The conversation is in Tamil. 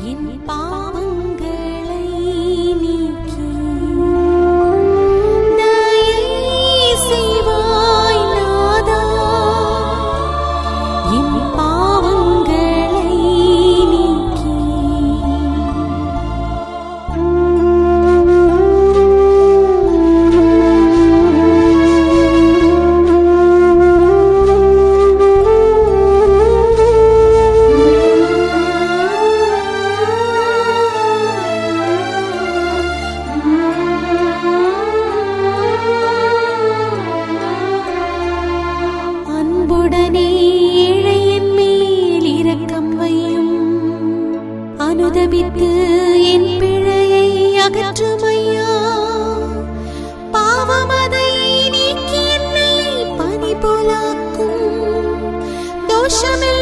银包。அன்புடனே இழையின் மேல் இரக்கம் வையும். அனுதபித்து என் பிழையை அகற்றுமையா? பாவமதை நீக்கி என்னை பனி போலாக்கும் தோஷமே